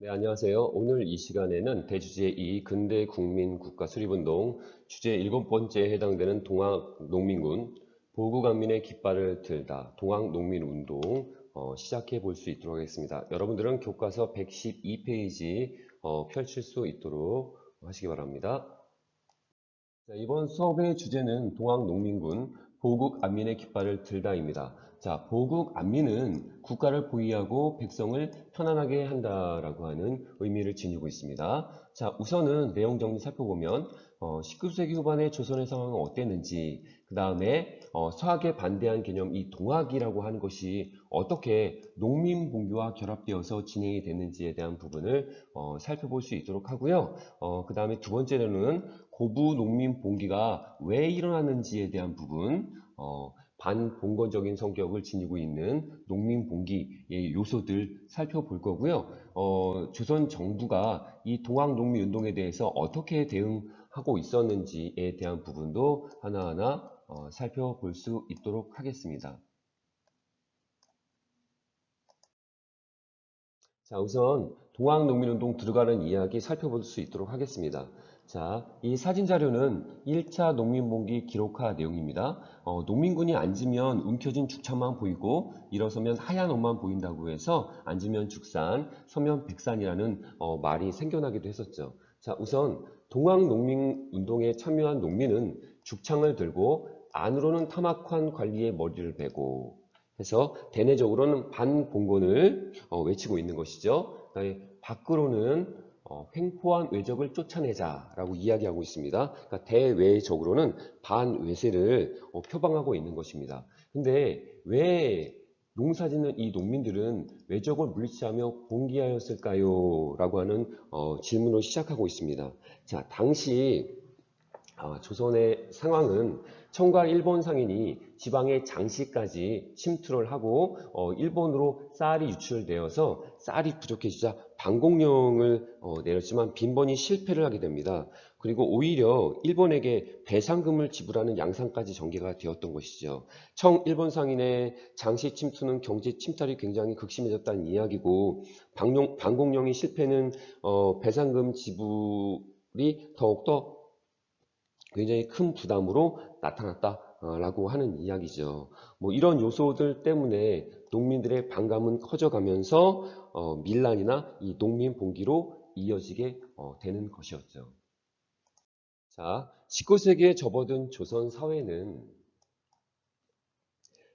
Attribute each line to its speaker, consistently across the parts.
Speaker 1: 네, 안녕하세요. 오늘 이 시간에는 대주제 2 근대 국민 국가 수립운동 주제 일곱 번째에 해당되는 동학 농민군 보국안민의 깃발을 들다 동학 농민운동 어, 시작해 볼 수 있도록 하겠습니다. 여러분들은 교과서 112페이지 어, 펼칠 수 있도록 하시기 바랍니다. 자, 이번 수업의 주제는 동학 농민군 보국 안민의 깃발을 들다입니다. 자, 보국 안민은 국가를 보위하고 백성을 편안하게 한다라고 하는 의미를 지니고 있습니다. 자, 우선은 내용 정리 살펴보면 어, 19세기 후반의 조선의 상황은 어땠는지, 그 다음에 어, 서학에 반대한 개념 이 동학이라고 하는 것이 어떻게 농민 봉기와 결합되어서 진행이 됐는지에 대한 부분을 어, 살펴볼 수 있도록 하고요. 어, 그 다음에 두 번째로는 고부 농민 봉기가 왜 일어났는지에 대한 부분, 어, 반봉건적인 성격을 지니고 있는 농민봉기의 요소들 살펴볼 거고요. 어, 조선 정부가 이 동학농민운동에 대해서 어떻게 대응하고 있었는지에 대한 부분도 하나하나 어, 살펴볼 수 있도록 하겠습니다. 자, 우선 동학농민운동 들어가는 이야기 살펴볼 수 있도록 하겠습니다. 자, 이 사진 자료는 1차 농민봉기 기록화 내용입니다. 어, 농민군이 앉으면 움켜진 죽창만 보이고 일어서면 하얀 옷만 보인다고 해서 앉으면 죽산, 서면 백산이라는 어, 말이 생겨나기도 했었죠. 자, 우선 동학농민운동에 참여한 농민은 죽창을 들고 안으로는 타막환 관리의 머리를 베고 해서 대내적으로는 반봉건을 어, 외치고 있는 것이죠. 밖으로는 어, 횡포한 외적을 쫓아내자라고 이야기하고 있습니다. 그러니까 대외적으로는 반외세를 어, 표방하고 있는 것입니다. 근데 왜 농사짓는 이 농민들은 외적을 물리치하며 봉기하였을까요? 라고 하는 어, 질문으로 시작하고 있습니다. 자, 당시 아, 조선의 상황은 청과 일본 상인이 지방의 장시까지 침투를 하고 어, 일본으로 쌀이 유출되어서 쌀이 부족해지자 반공령을 어, 내렸지만 빈번히 실패를 하게 됩니다. 그리고 오히려 일본에게 배상금을 지불하는 양상까지 전개가 되었던 것이죠. 청 일본 상인의 장시 침투는 경제 침탈이 굉장히 극심해졌다는 이야기고 방용, 반공령이 실패는 어, 배상금 지불이 더욱더 굉장히 큰 부담으로 나타났다 라고 하는 이야기죠. 뭐 이런 요소들 때문에 농민들의 반감은 커져가면서 어, 밀란이나 이 농민 봉기로 이어지게 어, 되는 것이었죠. 자, 19세기에 접어든 조선 사회는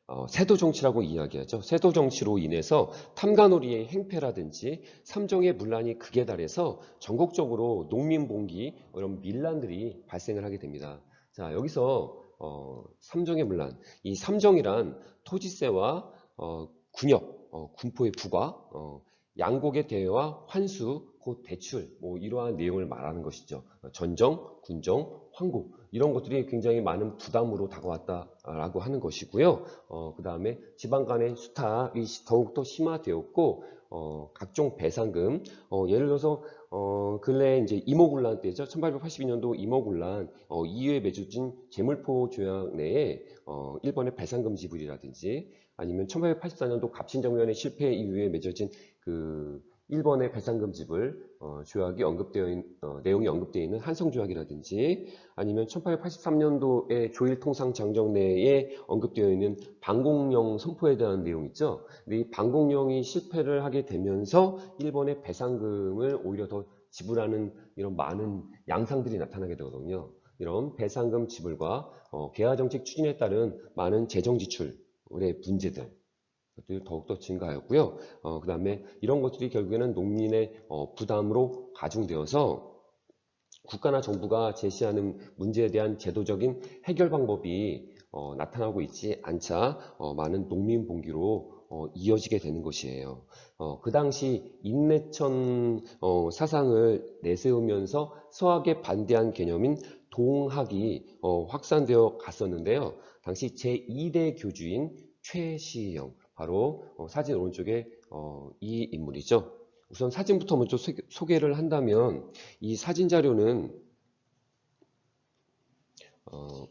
Speaker 1: 어, 세도 정치라고 이야기하죠. 세도 정치로 인해서 탐관오리의 행패라든지 삼정의 문란이 극에 달해서 전국적으로 농민 봉기 이런 밀란들이 발생을 하게 됩니다. 자 여기서 어, 삼정의 문란, 이 삼정이란 토지세와 어, 군역, 어, 군포의 부과, 어, 양곡의 대회와 환수, 곧 대출, 뭐 이러한 내용을 말하는 것이죠. 전정, 군정, 황국 이런 것들이 굉장히 많은 부담으로 다가왔다라고 하는 것이고요. 어, 그 다음에 지방 간의 수탈이 더욱더 심화되었고 어, 각종 배상금, 어, 예를 들어서 어, 근래 이제 이모군란 때죠. 1882년도 이모군란 어, 이후에 맺어진 재물포 조약 내에 어, 일본의 배상금 지불이라든지 아니면 1884년도 갑신정변의 실패 이후에 맺어진 그 일본의 배상금 지불 어, 조약이 언급되어 있는 어, 내용이 언급되어 있는 한성 조약이라든지 아니면 1883년도에 조일 통상 장정 내에 언급되어 있는 방공령 선포에 대한 내용 있죠. 근데 이 방공령이 실패를 하게 되면서 일본의 배상금을 오히려 더 지불하는 이런 많은 양상들이 나타나게 되거든요. 이런 배상금 지불과 어, 개화 정책 추진에 따른 많은 재정 지출의 문제들 것들이 더욱더 증가하였고요. 어, 그 다음에 이런 것들이 결국에는 농민의 어, 부담으로 가중되어서 국가나 정부가 제시하는 문제에 대한 제도적인 해결 방법이 어, 나타나고 있지 않자 어, 많은 농민 봉기로 어, 이어지게 되는 것이에요. 어, 그 당시 인내천 어, 사상을 내세우면서 서학에 반대한 개념인 동학이 어, 확산되어 갔었는데요. 당시 제2대 교주인 최시영 바로 어, 사진 오른쪽에 어, 이 인물이죠. 우선 사진부터 먼저 소개를 한다면 이 사진 자료는 어,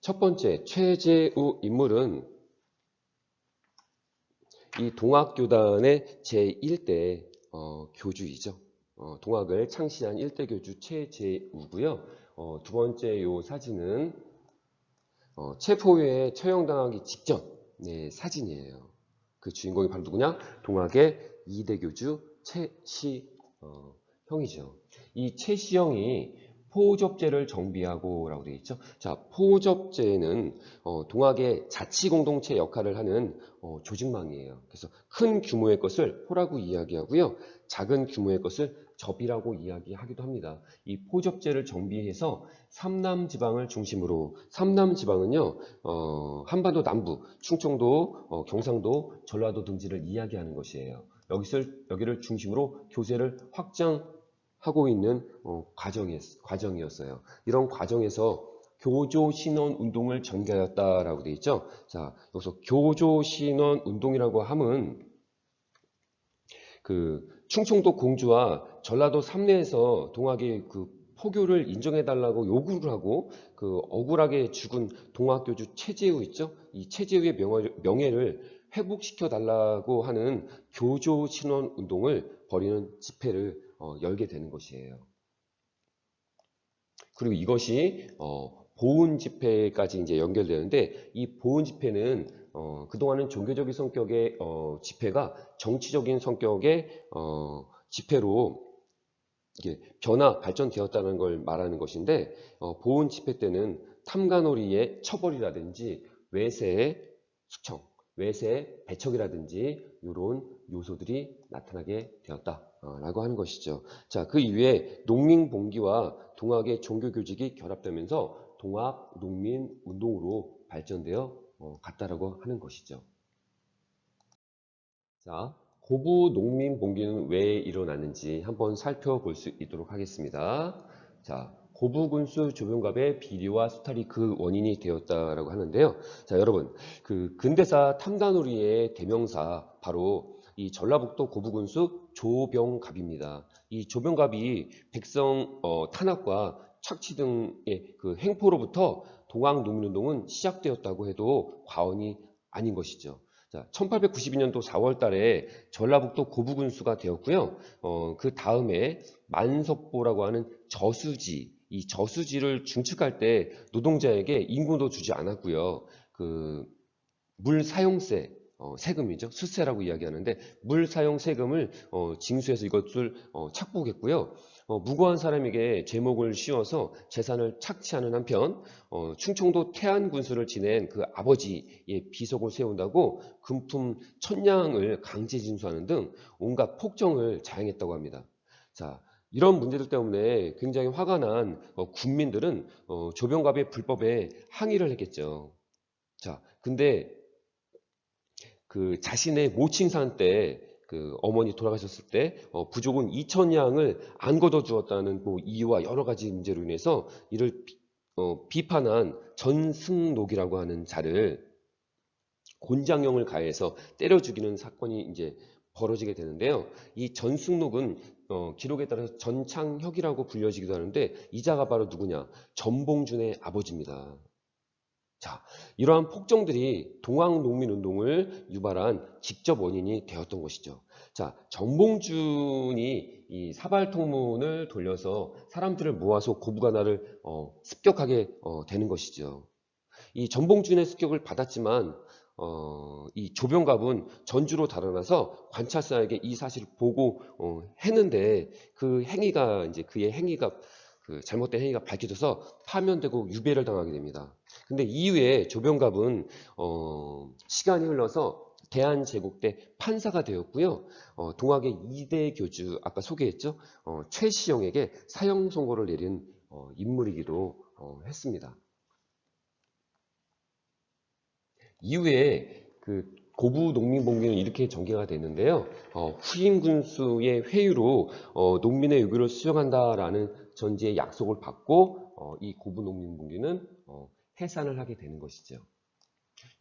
Speaker 1: 첫 번째 최재우 인물은 이 동학교단의 제1대 어, 교주이죠. 어, 동학을 창시한 일대 교주 최재우고요. 어, 두 번째 요 사진은 어, 체포유에 처형당하기 직전 네, 사진이에요. 그 주인공이 바로 누구냐? 동학의 이대 교주 최시 어, 형이죠. 이 최시 형이 포접제를 정비하고라고 되어 있죠. 자, 포접제는 어, 동학의 자치 공동체 역할을 하는 어, 조직망이에요. 그래서 큰 규모의 것을 포라고 이야기하고요. 작은 규모의 것을 접이라고 이야기하기도 합니다. 이 포접제를 정비해서 삼남 지방을 중심으로 삼남 지방은요 어, 한반도 남부, 충청도, 어, 경상도, 전라도 등지를 이야기하는 것이에요. 여기를 여기를 중심으로 교세를 확장하고 있는 어, 과정이었, 과정이었어요. 이런 과정에서 교조 신원 운동을 전개하였다라고 되어 있죠. 자, 여기서 교조 신원 운동이라고 함은 그 충청도 공주와 전라도 삼내에서 동학의 그 포교를 인정해달라고 요구를 하고 그 억울하게 죽은 동학교주 최재우 있죠? 이 최재우의 명예, 를 회복시켜 달라고 하는 교조 신원 운동을 벌이는 집회를 어, 열게 되는 것이에요. 그리고 이것이 어, 보훈 집회까지 이제 연결되는데 이 보훈 집회는 어, 그동안은 종교적인 성격의 어, 집회가 정치적인 성격의 어, 집회로 이게 변화 발전되었다는 걸 말하는 것인데 어, 보훈 집회 때는 탐관오리의 처벌이라든지 외세의 숙청, 외세의 배척이라든지 이런 요소들이 나타나게 되었다라고 하는 것이죠. 자, 그 이후에 농민봉기와 동학의 종교교직이 결합되면서 동학 농민 운동으로 발전되어 어, 갔다라고 하는 것이죠. 자, 고부 농민 봉기는 왜 일어났는지 한번 살펴볼 수 있도록 하겠습니다. 자, 고부 군수 조병갑의 비리와 수탈이 그 원인이 되었다라고 하는데요. 자, 여러분, 그 근대사 탐관오리의 대명사 바로 이 전라북도 고부 군수 조병갑입니다. 이 조병갑이 백성 어, 탄압과 착취 등의 그 행포로부터 동학 농민운동은 시작되었다고 해도 과언이 아닌 것이죠. 자, 1892년도 4월 달에 전라북도 고부군수가 되었고요. 어, 그 다음에 만석보라고 하는 저수지, 이 저수지를 중축할 때 노동자에게 인구도 주지 않았고요. 그 물 사용세, 어, 세금이죠. 수세라고 이야기하는데 물 사용 세금을 어, 징수해서 이것을 어, 착복했고요. 어, 무고한 사람에게 제목을 씌워서 재산을 착취하는 한편 어, 충청도 태안 군수를 지낸 그 아버지의 비속을 세운다고 금품 천냥을 강제 징수하는 등 온갖 폭정을 자행했다고 합니다. 자, 이런 문제들 때문에 굉장히 화가 난 어, 군민들은 어, 조병갑의 불법에 항의를 했겠죠. 자, 근데 그 자신의 모친산 때 그 어머니 돌아가셨을 때 어, 부족은 2천 양을 안 걷어 주었다는 뭐 이유와 여러 가지 문제로 인해서 이를 비, 어, 비판한 전승록이라고 하는 자를 곤장형을 가해서 때려 죽이는 사건이 이제 벌어지게 되는데요. 이 전승록은 어, 기록에 따라서 전창혁이라고 불려지기도 하는데 이자가 바로 누구냐? 전봉준의 아버지입니다. 자, 이러한 폭정들이 동학 농민운동을 유발한 직접 원인이 되었던 것이죠. 자, 정봉준이 이 사발 통문을 돌려서 사람들을 모아서 고부가나를 어, 습격하게 어, 되는 것이죠. 이 전봉준의 습격을 받았지만 어, 이 조병갑은 전주로 달아나서 관찰사에게 이 사실을 보고 어, 했는데 그 행위가 이제 그의 행위가 그 잘못된 행위가 밝혀져서 파면되고 유배를 당하게 됩니다. 근데 이후에 조병갑은 어, 시간이 흘러서 대한제국 때 판사가 되었고요. 어, 동학의 이대 교주 아까 소개했죠. 어, 최시영에게 사형 선고를 내린 어, 인물이기도 어, 했습니다. 이후에 그 고부 농민봉기는 이렇게 전개가 됐는데요. 어, 후임 군수의 회유로 어, 농민의 요구를 수용한다라는 전지의 약속을 받고 어, 이 고부 농민봉기는 어, 해산을 하게 되는 것이죠.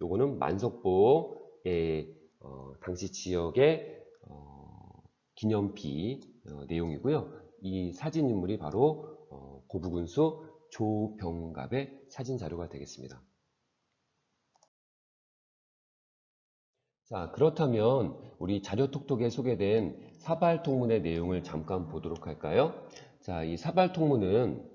Speaker 1: 요거는 만석보의 어, 당시 지역의 어, 기념비 어, 내용이고요. 이 사진 인물이 바로 어, 고부군수 조병갑의 사진 자료가 되겠습니다. 자, 그렇다면 우리 자료톡톡에 소개된 사발통문의 내용을 잠깐 보도록 할까요? 자, 이 사발통문은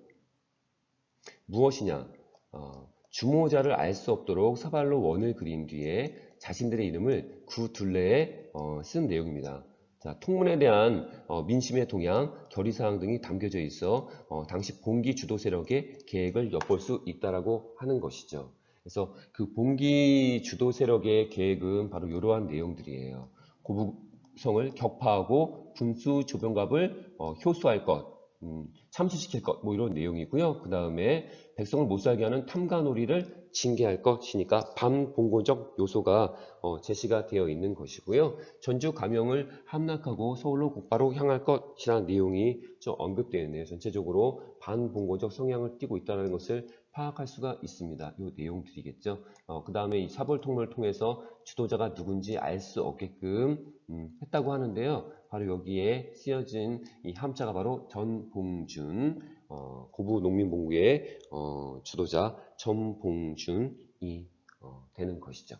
Speaker 1: 무엇이냐? 어, 주모자를 알 수 없도록 사발로 원을 그린 뒤에 자신들의 이름을 구 둘레에 어, 쓴 내용입니다. 자, 통문에 대한 어, 민심의 동향, 결의사항 등이 담겨져 있어 어, 당시 봉기 주도 세력의 계획을 엿볼 수 있다라고 하는 것이죠. 그래서 그 봉기 주도 세력의 계획은 바로 이러한 내용들이에요. 고부성을 격파하고 군수 조병갑을 어, 효수할 것, 음, 참수시킬 것, 뭐 이런 내용이고요. 그 다음에 백성을 못 살게 하는 탐관오리를 징계할 것이니까 반봉고적 요소가 어, 제시가 되어 있는 것이고요. 전주 감영을 함락하고 서울로 곧바로 향할 것이라는 내용이 좀 언급되어 있네요. 전체적으로 반봉고적 성향을 띠고 있다는 것을 파악할 수가 있습니다. 이 내용들이겠죠. 어, 그 다음에 이 사벌 통로를 통해서 지도자가 누군지 알 수 없게끔 음, 했다고 하는데요. 바로 여기에 쓰여진 이 함자가 바로 전봉준 어, 고부 농민봉구의 어, 주도자 전봉준이 어, 되는 것이죠.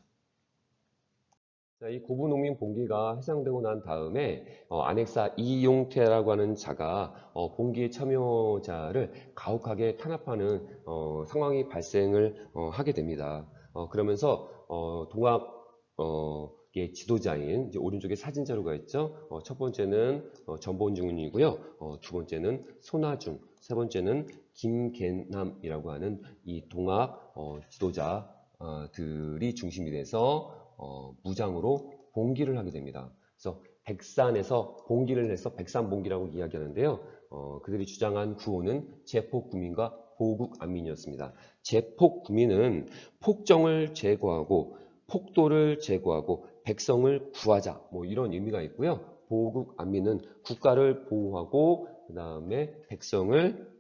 Speaker 1: 자, 이 고부 농민 봉기가 해상되고 난 다음에 어, 안핵사 이용태라고 하는 자가 어, 봉기의 참여자를 가혹하게 탄압하는 어, 상황이 발생을 어, 하게 됩니다. 어, 그러면서 어, 동학 어, 의 지도자인 이제 오른쪽에 사진 자료가 있죠. 어, 첫 번째는 어, 전본중이고요. 어, 두 번째는 손아중, 세 번째는 김계남이라고 하는 이 동학 어, 지도자들이 중심이 돼서 어, 무장으로 봉기를 하게 됩니다. 그래서 백산에서 봉기를 해서 백산봉기라고 이야기하는데요. 어, 그들이 주장한 구호는 제폭구민과 보국안민이었습니다. 제폭구민은 폭정을 제거하고 폭도를 제거하고 백성을 구하자 뭐 이런 의미가 있고요. 보국안민은 국가를 보호하고 그 다음에 백성을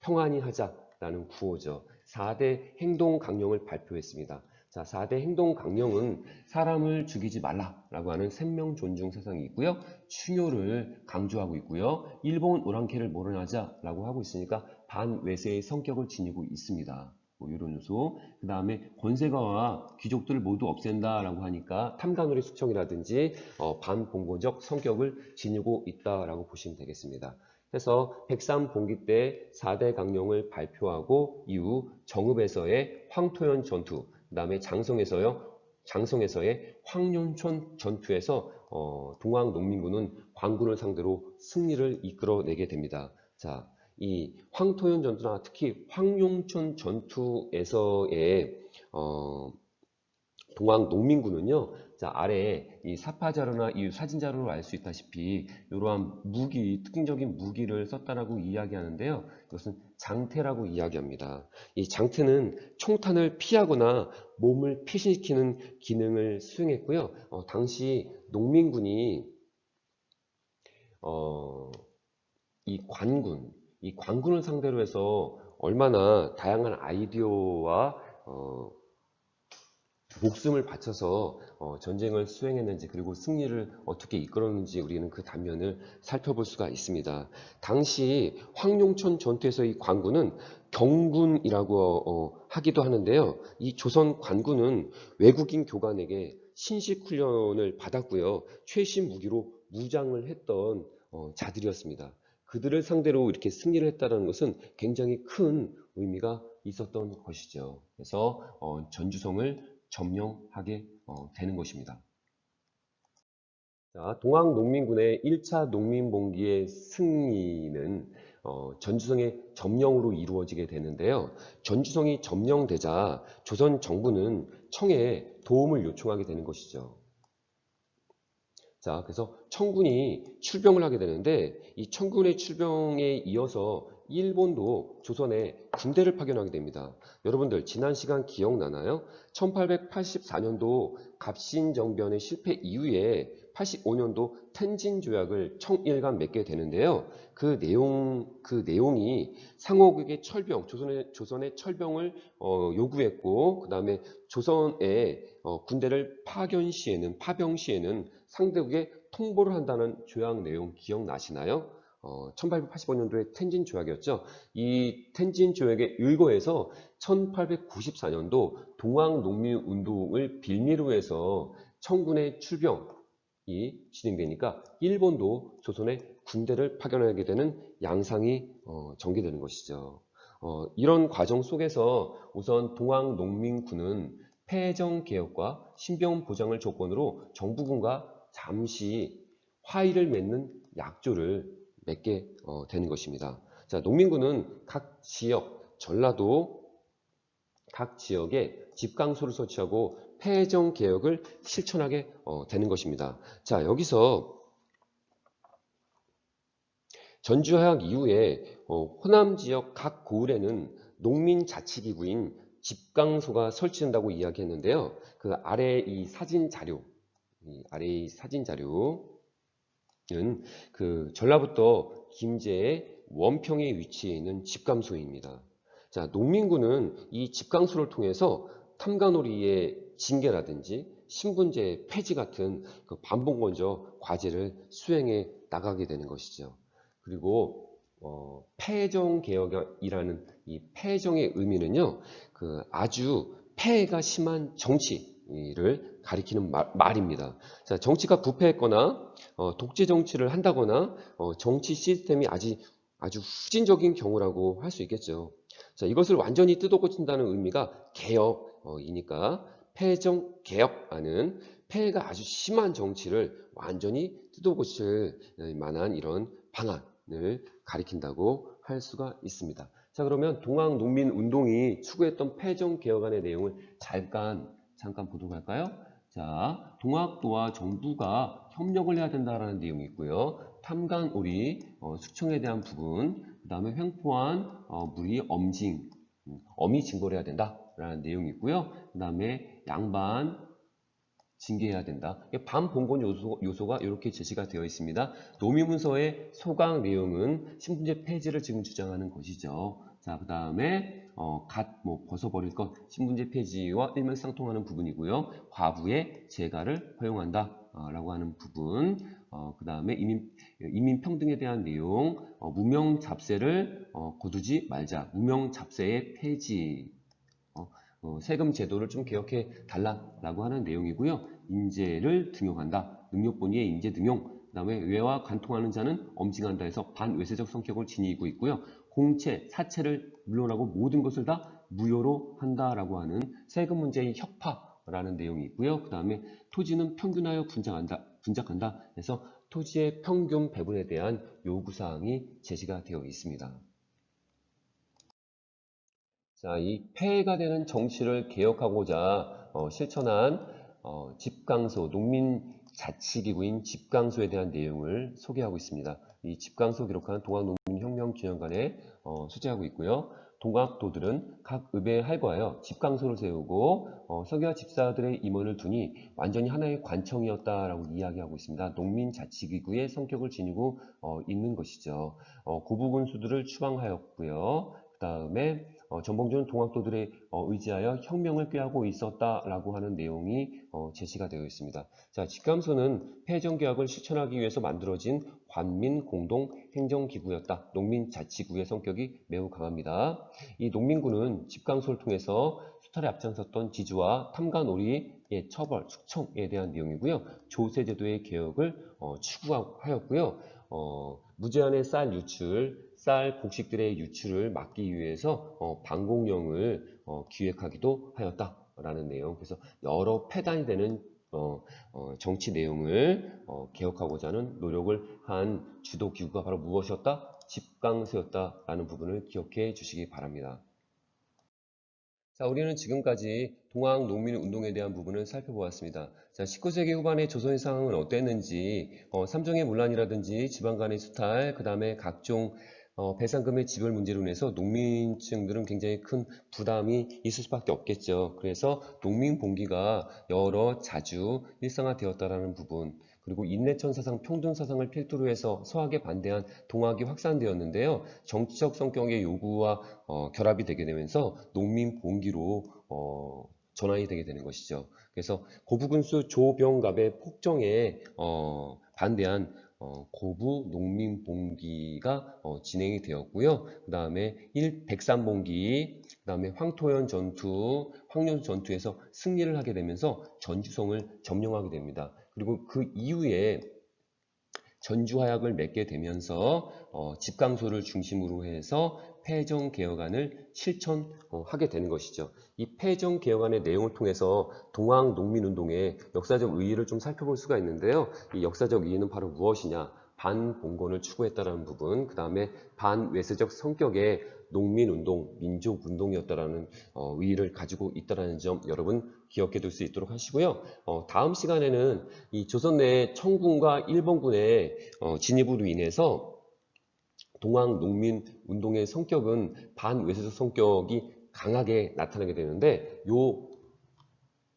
Speaker 1: 평안히 하자라는 구호죠. 4대 행동 강령을 발표했습니다. 자, 4대 행동 강령은 사람을 죽이지 말라라고 하는 생명 존중 사상이 있고요. 충효를 강조하고 있고요. 일본 오랑캐를 몰아내자라고 하고 있으니까 반외세의 성격을 지니고 있습니다. 뭐 이런 요소. 그 다음에 권세가와 귀족들을 모두 없앤다라고 하니까 탐관오리 숙청이라든지 어, 반봉고적 성격을 지니고 있다라고 보시면 되겠습니다. 그래서 백삼봉기 때 4대 강령을 발표하고 이후 정읍에서의 황토현 전투, 그 다음에 장성에서요, 장성에서의 황룡촌 전투에서 어, 동학 농민군은 광군을 상대로 승리를 이끌어내게 됩니다. 자, 이 황토현 전투나 특히 황룡촌 전투에서의 어, 동학 농민군은요, 자 아래에 이 사파 자료나 이 사진 자료로 알 수 있다시피 이러한 무기, 특징적인 무기를 썼다라고 이야기하는데요. 이것은 장태라고 이야기합니다. 이 장태는 총탄을 피하거나 몸을 피신시키는 기능을 수행했고요. 어, 당시 농민군이 어, 이 관군, 이 관군을 상대로 해서 얼마나 다양한 아이디어와 어, 목숨을 바쳐서 어, 전쟁을 수행했는지 그리고 승리를 어떻게 이끌었는지 우리는 그 단면을 살펴볼 수가 있습니다. 당시 황룡천 전투에서 이 관군은 경군이라고 어, 하기도 하는데요. 이 조선 관군은 외국인 교관에게 신식 훈련을 받았고요. 최신 무기로 무장을 했던 어, 자들이었습니다. 그들을 상대로 이렇게 승리를 했다는 것은 굉장히 큰 의미가 있었던 것이죠. 그래서 어, 전주성을 점령하게 어, 되는 것입니다. 자, 동학 농민군의 1차 농민봉기의 승리는 어, 전주성의 점령으로 이루어지게 되는데요. 전주성이 점령되자 조선 정부는 청에 도움을 요청하게 되는 것이죠. 자, 그래서 청군이 출병을 하게 되는데 이 청군의 출병에 이어서 일본도 조선에 군대를 파견하게 됩니다. 여러분들 지난 시간 기억나나요? 1884년도 갑신정변의 실패 이후에 85년도 텐진 조약을 청일간 맺게 되는데요. 그 내용 그 내용이 상호국의 철병 조선의 조선의 철병을 어, 요구했고 그 다음에 조선의 어, 군대를 파견 시에는 파병 시에는 상대국에 통보를 한다는 조약 내용 기억나시나요? 어, 1885년도에 텐진 조약이었죠. 이 텐진 조약의 일거에서 1894년도 동학 농민 운동을 빌미로 해서 청군의 출병이 진행되니까 일본도 조선에 군대를 파견하게 되는 양상이 어, 전개되는 것이죠. 어, 이런 과정 속에서 우선 동학 농민군은 폐정 개혁과 신병 보장을 조건으로 정부군과 잠시 화의를 맺는 약조를 맺게 어, 되는 것입니다. 자, 농민군은 각 지역, 전라도 각 지역에 집강소를 설치하고 폐정 개혁을 실천하게 어, 되는 것입니다. 자, 여기서 전주하약 이후에 어, 호남 지역 각 고을에는 농민 자치기구인 집강소가 설치된다고 이야기했는데요. 그 아래 이 사진 자료, 이 아래 이 사진 자료는 그 전라북도 김제의 원평에 위치해 있는 집감소입니다. 자, 농민군은 이 집강소를 통해서 탐관오리의 징계라든지 신분제 폐지 같은 그 반복건조 과제를 수행해 나가게 되는 것이죠. 그리고 어, 폐정 개혁이라는 이 폐정의 의미는요, 그 아주 폐해가 심한 정치를 가리키는 말, 말입니다. 자, 정치가 부패했거나 어, 독재 정치를 한다거나 어, 정치 시스템이 아직 아주 후진적인 경우라고 할 수 있겠죠. 자, 이것을 완전히 뜯어고친다는 의미가 개혁이니까 폐정 개혁하는 폐해가 아주 심한 정치를 완전히 뜯어고칠 만한 이런 방안을 가리킨다고 할 수가 있습니다. 자, 그러면 동학농민운동이 추구했던 폐정 개혁안의 내용을 잠깐 잠깐 보도록 할까요? 자, 동학도와 정부가 협력을 해야 된다라는 내용이 있고요. 탐관오리, 어, 수청에 대한 부분, 그 다음에 횡포한 어, 물이 엄징, 음, 엄이 징벌해야 된다라는 내용이 있고요. 그 다음에 양반 징계해야 된다. 반봉건 요소, 요소가 이렇게 제시가 되어 있습니다. 노미문서의 소강 내용은 신분제 폐지를 지금 주장하는 것이죠. 자, 그 다음에 어, 갓 뭐 벗어버릴 것 신분제 폐지와 일맥상통하는 부분이고요. 과부의 재가를 허용한다. 어, 라고 하는 부분, 어, 그 다음에 이민, 이민평등에 대한 내용, 어, 무명 잡세를 어, 거두지 말자, 무명 잡세의 폐지, 어, 어, 세금 제도를 좀 개혁해 달라라고 하는 내용이고요. 인재를 등용한다. 능력본위의 인재 등용. 그 다음에 외와 관통하는 자는 엄징한다 해서 반외세적 성격을 지니고 있고요. 공채, 사채를 물론하고 모든 것을 다 무효로 한다라고 하는 세금 문제의 혁파라는 내용이 있고요. 그 다음에 토지는 평균하여 분작한다. 분작한다. 해서 토지의 평균 배분에 대한 요구사항이 제시가 되어 있습니다. 자, 이 폐해가 되는 정치를 개혁하고자 어, 실천한 어, 집강소, 농민 자치기구인 집강소에 대한 내용을 소개하고 있습니다. 이 집강소 기록한 동학농민혁명기념관에 어, 수재하고 있고요. 동학도들은 각 읍에 할거하여 집강소를 세우고 어, 서기와 집사들의 임원을 두니 완전히 하나의 관청이었다라고 이야기하고 있습니다. 농민자치기구의 성격을 지니고 어, 있는 것이죠. 어, 고부군수들을 추방하였고요. 그 다음에 어, 전봉준은 동학도들에 어, 의지하여 혁명을 꾀하고 있었다라고 하는 내용이 어, 제시가 되어 있습니다. 자, 집감소는 폐정계약을 실천하기 위해서 만들어진 관민 공동 행정기구였다. 농민자치구의 성격이 매우 강합니다. 이 농민구는 집강소를 통해서 수탈에 앞장섰던 지주와 탐관오리의 처벌, 숙청에 대한 내용이고요. 조세제도의 개혁을 어, 추구하였고요. 어, 무제한의 쌀 유출, 쌀 곡식들의 유출을 막기 위해서 어, 방공령을 어, 기획하기도 하였다라는 내용. 그래서 여러 폐단이 되는 어, 어, 정치 내용을 어, 개혁하고자 하는 노력을 한 주도 기구가 바로 무엇이었다? 집강세였다라는 부분을 기억해 주시기 바랍니다. 자, 우리는 지금까지 동학 농민 운동에 대한 부분을 살펴보았습니다. 자, 19세기 후반의 조선의 상황은 어땠는지, 어, 삼정의 문란이라든지 지방 간의 수탈, 그 다음에 각종 어, 배상금의 지불 문제로 인해서 농민층들은 굉장히 큰 부담이 있을 수밖에 없겠죠. 그래서 농민 봉기가 여러 자주 일상화되었다라는 부분 그리고 인내천 사상, 평등 사상을 필두로 해서 서학에 반대한 동학이 확산되었는데요. 정치적 성격의 요구와 어, 결합이 되게 되면서 농민 봉기로 어, 전환이 되게 되는 것이죠. 그래서 고부군수 조병갑의 폭정에 어, 반대한 어, 고부 농민봉기가 어, 진행이 되었고요. 그 다음에 1 백삼봉기, 그 다음에 황토현 전투, 황련수 전투에서 승리를 하게 되면서 전주성을 점령하게 됩니다. 그리고 그 이후에 전주화약을 맺게 되면서 어, 집강소를 중심으로 해서 패정 개혁안을 실천하게 되는 것이죠. 이 패정 개혁안의 내용을 통해서 동학 농민운동의 역사적 의의를 좀 살펴볼 수가 있는데요. 이 역사적 의의는 바로 무엇이냐? 반봉건을 추구했다라는 부분, 그 다음에 반외세적 성격의 농민운동, 민족운동이었다라는 어, 의의를 가지고 있다라는 점 여러분 기억해 둘 수 있도록 하시고요. 어, 다음 시간에는 이 조선 내 청군과 일본군의 어, 진입으로 인해서 동학 농민 운동의 성격은 반외세적 성격이 강하게 나타나게 되는데 요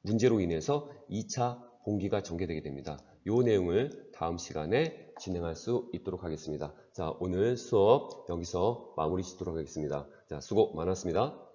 Speaker 1: 문제로 인해서 2차 봉기가 전개되게 됩니다. 요 내용을 다음 시간에 진행할 수 있도록 하겠습니다. 자, 오늘 수업 여기서 마무리 짓도록 하겠습니다. 자, 수고 많았습니다.